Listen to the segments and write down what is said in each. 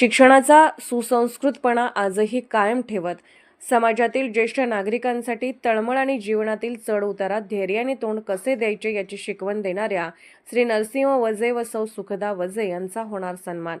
शिक्षणाचा सुसंस्कृतपणा आजही कायम ठेवत समाजातील ज्येष्ठ नागरिकांसाठी तळमळ आणि जीवनातील चढ उतारात धैर्याने तोंड कसे द्यायचे याची शिकवण देणाऱ्या श्री नरसिंह वजे व सौ सुखदा वजे यांचा होणार सन्मान.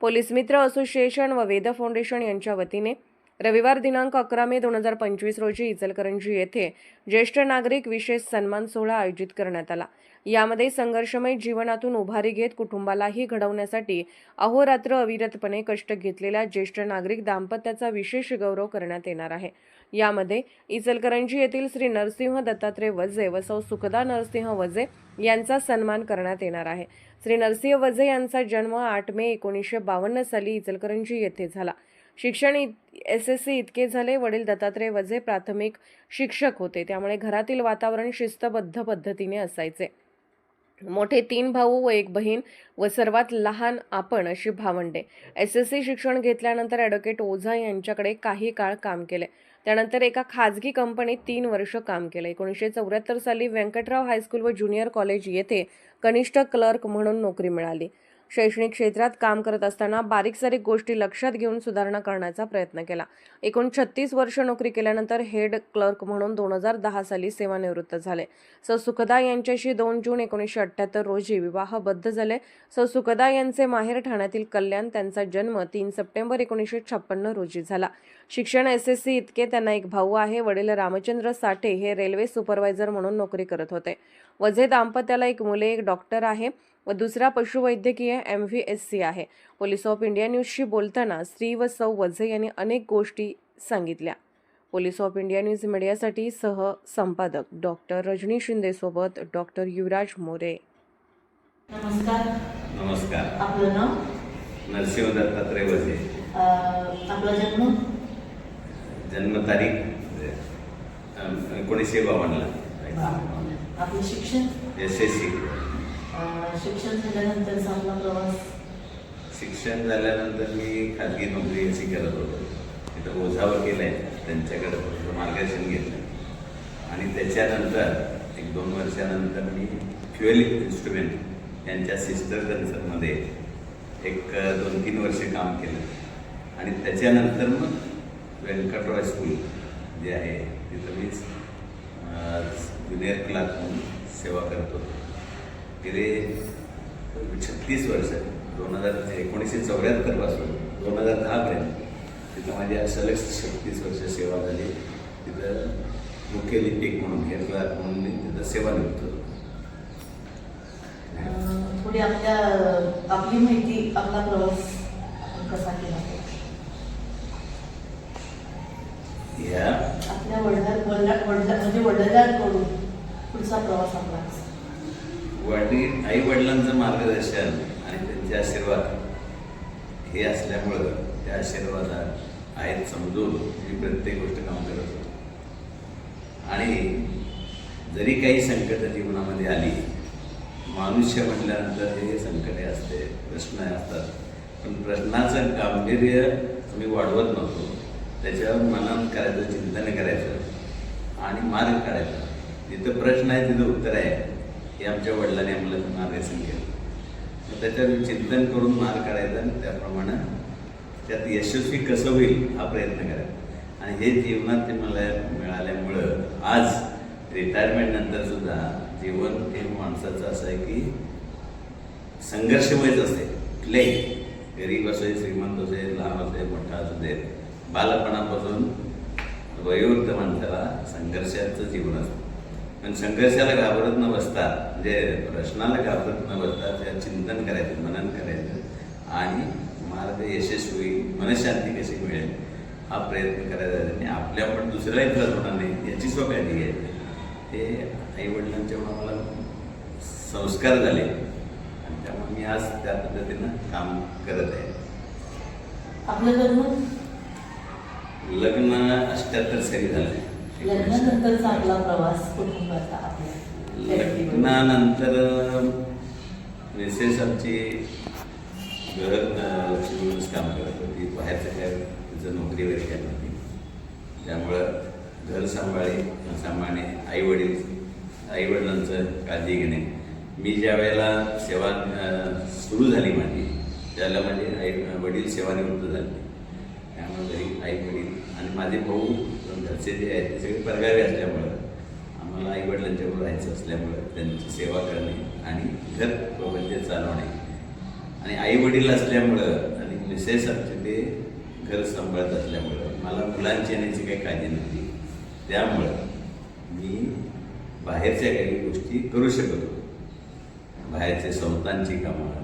पोलीस मित्र असोसिएशन व वेद फाउंडेशन यांच्या वतीने रविवार दिनांक अकरा मे दोन हजार पंचवीस रोजी इचलकरंजी येथे ज्येष्ठ नागरिक विशेष सन्मान सोहळा आयोजित करण्यात आला. यामध्ये संघर्षमय जीवनातून उभारी घेत कुटुंबालाही घडवण्यासाठी अहोरात्र अविरतपणे कष्ट घेतलेल्या ज्येष्ठ नागरिक दाम्पत्याचा विशेष गौरव करण्यात येणार आहे. यामध्ये इचलकरंजी येथील श्री नरसिंह दत्तात्रय वजे व सौ सुखदा नरसिंह वजे यांचा सन्मान करण्यात येणार आहे. श्री नरसिंह वजे यांचा जन्म आठ मे एकोणीसशे बावन्न साली इचलकरंजी येथे झाला. शिक्षण इत एस एस सी इतके झाले वडील दत्तात्रय वझे प्राथमिक शिक्षक होते. त्यामुळे घरातील वातावरण शिस्तबद्ध पद्धतीने असायचे. मोठे तीन भाऊ व एक बहीण व सर्वात लहान आपण अशी भावंडे. एस एस सी शिक्षण घेतल्यानंतर ॲडव्होकेट ओझा यांच्याकडे काही काळ काम केले. त्यानंतर एका खाजगी कंपनीत तीन वर्ष काम केलं. एकोणीसशे चौऱ्याहत्तर साली व्यंकटराव हायस्कूल व ज्युनियर कॉलेज येथे कनिष्ठ क्लर्क म्हणून नोकरी मिळाली. शैक्षणिक क्षेत्रात काम करत असताना बारीक सारीक गोष्टी लक्षात घेऊन सुधारणा करण्याचा प्रयत्न केला. एकूण छत्तीस वर्ष नोकरी केल्यानंतर हेड क्लर्क म्हणून दोन हजार दहा साली सेवानिवृत्त झाले. सौ. सुखदा यांच्याशी दोन जून एकोणीसशे अठ्ठ्याहत्तर रोजी विवाहबद्ध झाले. सौ. सुखदा यांचे माहेर ठाण्यातील कल्याण त्यांचा जन्म तीन सप्टेंबर एकोणीसशे छप्पन्न रोजी झाला. शिक्षण एस एस सी इतके त्यांना एक भाऊ आहे वडील रामचंद्र साठे हे रेल्वे सुपरवायझर म्हणून नोकरी करत होते. वझे दाम्पत्याला एक मुले एक डॉक्टर आहे. व दुसरा पशुवैद्यकीय एम व्ही एस सी आहे. पोलीस ऑफ इंडिया न्यूजशी बोलताना श्री व सौ वझे यांनी अनेक गोष्टी सांगितल्या. पोलीस ऑफ इंडिया न्यूज मीडियासाठी सह संपादक डॉक्टर रजनी शिंदेसोबत डॉक्टर युवराज मोरे. नमस्कार. नमस्कार. आपलं नाव? नरसिंह दत्तात्रय वझे. आपला जन्म? जन्मतारीख एकोणीसशे बावन्नला. आपलं शिक्षण? एस एस सी शिक्षण झाल्यानंतरचा आपला प्रवास? शिक्षण झाल्यानंतर मी खाजगी नोकरी अशी करत होतो. तिथं ओझावर केलं आहे त्यांच्याकडे फक्त मार्गदर्शन घेतलं आणि त्याच्यानंतर एक दोन वर्षानंतर मी फ्युएल इन्स्ट्रुमेंट यांच्या सिस्टर कन्सर्नमध्ये एक दोन तीन वर्ष काम केलं. आणि त्याच्यानंतर मग व्यंकटराव स्कूल जे आहे तिथं मी ज्युनियर क्लास म्हणून सेवा करत होतो. गेले छत्तीस वर्ष दोन हजार एकोणीसशे चौऱ्याहत्तरपासून दोन हजार दहापर्यंत तिथं माझी सलग छत्तीस वर्ष सेवा झाली. तिथं मुख्य लिपिक म्हणून क्लार्क म्हणून मी तिथं सेवानिवृत्त होतो अं, थोडी आपल्या आपली माहिती आपला प्रवास कसा केला? ह्या आपल्या वडिला वडिला वडिला म्हणजे वडिलांकडून पुढचा प्रवास आपला? वडील आई वडिलांचं मार्गदर्शन आणि त्यांचे आशीर्वाद हे असल्यामुळं त्या आशीर्वादात आहेत समजून मी प्रत्येक गोष्ट काम करत होतो. आणि जरी काही संकट जीवनामध्ये आली मनुष्य म्हटल्यानंतर हे संकटे असते प्रश्न असतात. पण प्रश्नाचं गांभीर्य आम्ही वाढवत नव्हतो. त्याच्यावर मनन करायचं चिंतन करायचं आणि मार्ग काढायचा. जिथं प्रश्न आहे तिथं उत्तर आहे. हे आमच्या वडिलांनी आम्हाला मार्गदर्शन केलं. त्याच्यात त्याच्यावर चिंतन करून मार्ग काढायचा आणि त्याप्रमाणे त्यात यशस्वी कसं होईल हा प्रयत्न करायचा. आणि हे जीवनात ते मला मिळाल्यामुळं आज रिटायरमेंट नंतर सुद्धा जीवन हे माणसाचं असं आहे की संघर्षमयच असते कुठल्याही गरीब असो श्रीमंत असो लहान असो मोठा असू दे बालपणापासून वयोवृद्ध माणसाला संघर्षाचं जीवन असतं. पण संघर्षाला घाबरत न बसता म्हणजे प्रश्नाला घाबरत न बसता त्या चिंतन करायचं मनन करायचं आणि मार्ग यशस्वी मनशांती कशी मिळेल हा प्रयत्न करायचा आहे. आणि आपल्या पण दुसऱ्यालाही त्रास होणार नाही याची स्वकाळजी घ्यायची. हे आईवडिलांच्या मला संस्कार झाले. आणि त्यामुळे मी आज त्या पद्धतीनं काम करत आहे. आपलं लग्न? लग्न अष्ट्याहत्तर साली झालं. लग्नानंतरचा आपला प्रवास कुटुंबाचा आपल्या लग्नानंतर मिसेस आमची घर अं, काम करत होती. बाहेरचं काय तिचं नोकरी वगैरे काय नव्हती. त्यामुळं घर सांभाळे सांभाळणे आईवडील आईवडिलांचं काळजी घेणे. मी ज्या वेळेला सेवा सुरू झाली माझी त्याला माझे आई वडील सेवानिवृत्त झाले. त्यामुळे घरी आई वडील आणि माझे भाऊ घरचे जे आहेत ते सगळे परगावी असल्यामुळं. आम्हाला आई वडिलांच्यावर राहायचं असल्यामुळं त्यांची सेवा करणे आणि घर प्रबंध चालवणे. आणि आई वडील असल्यामुळं आणि मिसेस आमचे ते घर सांभाळत असल्यामुळं मला मुलांची येण्याची काही काळजी नव्हती. त्यामुळं मी बाहेरच्या काही गोष्टी करू शकत होतो. बाहेरचे संस्थांची कामं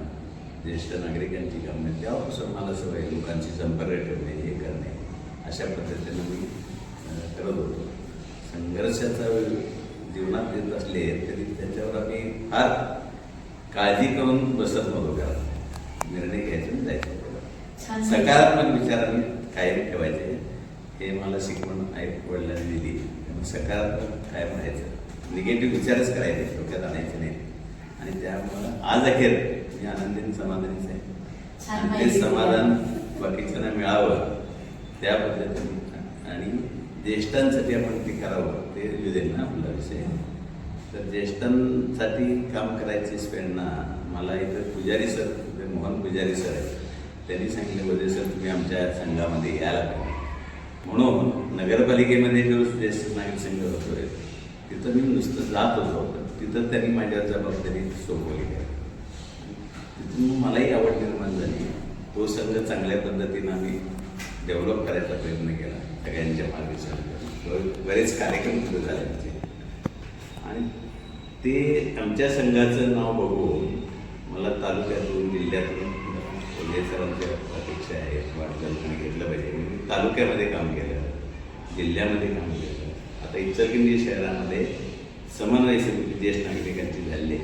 ज्येष्ठ नागरिकांची कामं त्यापासून मला सवय लोकांशी संपर्क ठेवणे हे करणे अशा पद्धतीनं मी करत. होतो संघर्षाचा जीवनात येत असले तरी त्याच्यावर आम्ही फार काळजी करून बसत नव्हतो घरात निर्णय घ्यायचे जायचं. सकारात्मक विचारांनी कायम ठेवायचे. हे मला शिकवण आई वडिलांनी दिली. त्यामुळे सकारात्मक कायम राहायचं निगेटिव्ह विचारच करायचे. डोक्यात आणायचे नाही. आणि त्यामुळं आज अखेर मी आनंदीने समाधानीच आहे. ते. समाधान बाकीच्यांना मिळावं त्या पद्धतीने आणि ज्येष्ठांसाठी आपण ते करावं ते लिहिलेलं ना आपला विषय. तर ज्येष्ठांसाठी काम करायची प्रेरणा मला इथं पुजारी सर ते मोहन पुजारी सर आहेत. त्यांनी सांगितले होते सर तुम्ही आमच्या संघामध्ये यायला पाहिजे. म्हणून नगरपालिकेमध्ये जो ज्येष्ठ नागरिक संघ आहे तिथं मी नुसतं जात होतो. तिथं त्यांनी माझ्यावर जबाबदारी सोपवली. आहे तिथून मलाही आवड निर्माण झाली. तो संघ चांगल्या पद्धतीनं आम्ही डेव्हलप करायचा प्रयत्न केला सगळ्यांच्या मार्गदर्शनात बरेच कार्यक्रम सुरू झाले आमचे. आणि ते आमच्या संघाचं नाव बघून मला तालुक्यातून जिल्ह्यातून कोल्हे सरांच्या अपेक्षा आहेत वाटलं घेतलं पाहिजे. मी तालुक्यामध्ये काम केलं जिल्ह्यामध्ये काम केलं. आता इचलकरंजी शहरामध्ये समन्वय समिती ज्येष्ठ नागरिकांची झाली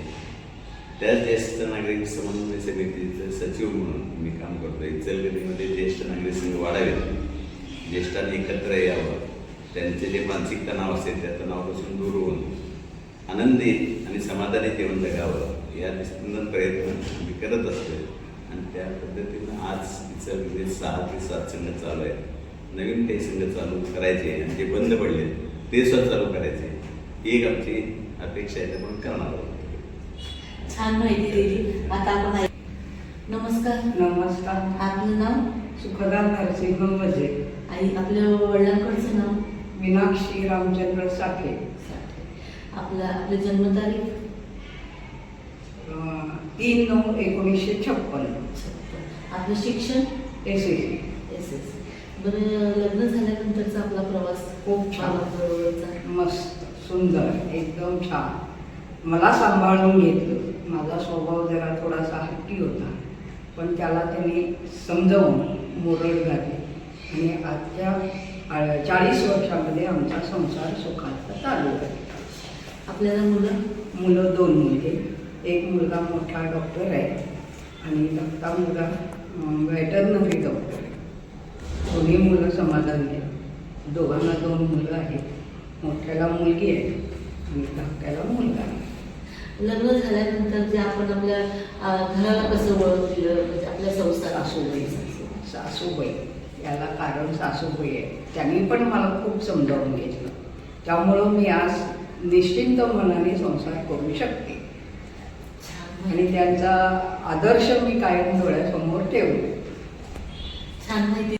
त्या त्याच ज्येष्ठ नागरिक समन्वय समितीचं सचिव म्हणून मी काम करतो. इचलकरंजीमध्ये ज्येष्ठ नागरिक संघ वाढावेत ज्येष्ठांनी एकत्र यावं. त्यांचे जे मानसिक तणाव असेल त्या तणावापासून दूर होऊन आनंदी आणि समाधानी जीवन जगावं या दृष्टीनं प्रयत्न मी करत असतो आणि त्या पद्धतीनं आज इचलकरंजीत सहा ते सात संघ चालू आहेत. नवीन काही संघ चालू करायचे आणि जे बंद पडले ते सुद्धा चालू करायचे. ही एक आमची अपेक्षा आहे पण करणार आहोत. छान माहिती दिली. आता आपण नमस्कार. नमस्कार. आपलं नाव? सुखदा नरसिंह मजे. आई आपल्या वडिलांकडचं नाव? मीनाक्षी रामचंद्र साठे. आपलं आपली जन्मतारीख? तीन नऊ एकोणीसशे छप्पन्न आपलं शिक्षण? S C. एस एस बरं लग्न झाल्यानंतरचा आपला प्रवास? खूप छान. मस्त. सुंदर. एकदम छान. मला सांभाळून घेतलं. माझा स्वभाव जरा थोडासा हट्टी होता. पण त्याला त्यांनी समजावून मोरड घातली. आणि आजच्या चाळीस वर्षामध्ये आमचा संसार सुखाचा चालू आहे. आपल्याला मुलं? मुलं दोन मुलगे. एक मुलगा मोठा डॉक्टर आहे. आणि धाकटा मुलगा वेटरनरी डॉक्टर आहे. दोन्ही मुलं समाधानी आहेत. दोघांना दोन मुलं आहेत. मोठ्याला मुलगी आहे आणि धाकट्याला मुलगा आहे. लग्न झाल्यानंतर जे आपण आपल्या घराला कसं वळण दिलं म्हणजे आपल्या संसार सासूबाई सासूबाई याला कारण सासूबाई आहे. त्यांनी पण मला खूप समजावून घेतलं. त्यामुळं मी आज निश्चिंत मनाने संसार करू शकते. आणि त्यांचा आदर्श मी कायम डोळ्यासमोर ठेवले छान माहिती